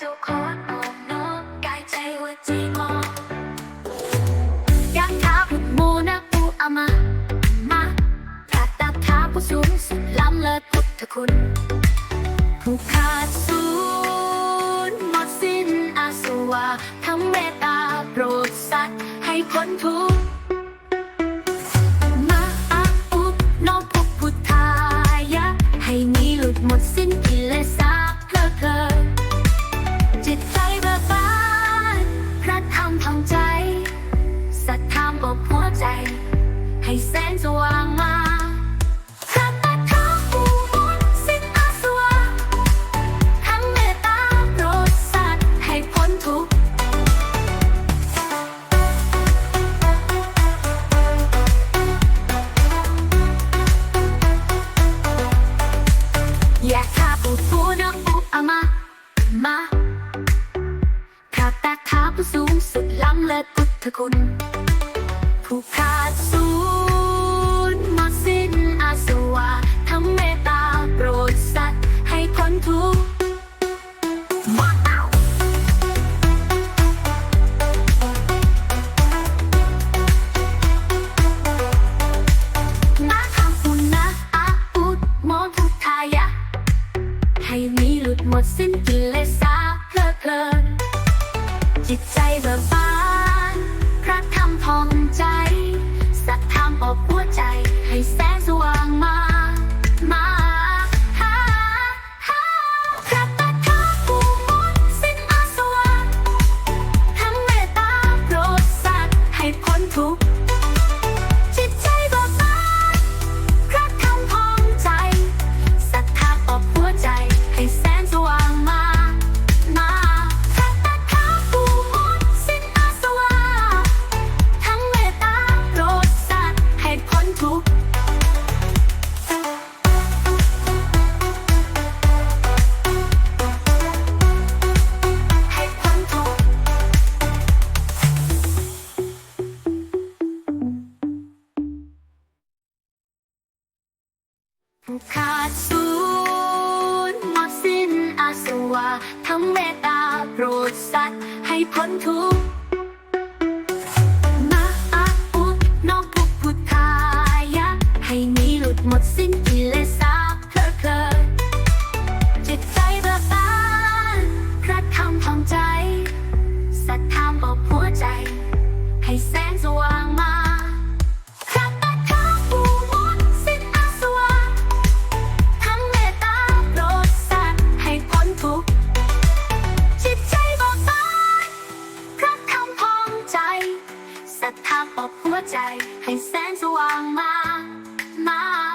เจ้าขอโอบน้อมกายใจหัวใจมองยังท้าพุทโมนะปูอามามาพระตาท้าผู้สูงสุดล้ำเลิศพุทธคุณผู้ขาดศูนหมดสิ้นอาสวะทั้งเมตตาโปรดสัตว์ให้พ้นทุกข์ ให้แสงสว่างมาพระตาทองปูหมดสิ้นอาสวะทั้งเมตตาโปรดสัตว์ให้พ้นทุกข์อยากข้าปูปูนะปูอามามาข้าแต่ข้าผู้สูงสุดล้ำเลิศพุทธคุณ ผู้ขาดศู ขาดศูนย์หมดสิ้นอาสวะทั้งเมตตาโปรดสัตว์ให้พ้นทุกข์มาอาอุดน้อมพุกพุทธายะ ให้มีหลุดหมดสิ้นกิเลสาเพลิดเพลินจิตใจเบิกบานพระธรรมทองใจศรัทธามอบหัวใจ ให้แส ศรัทธาปอบหัวใจ ให้แสงสว่างมา มา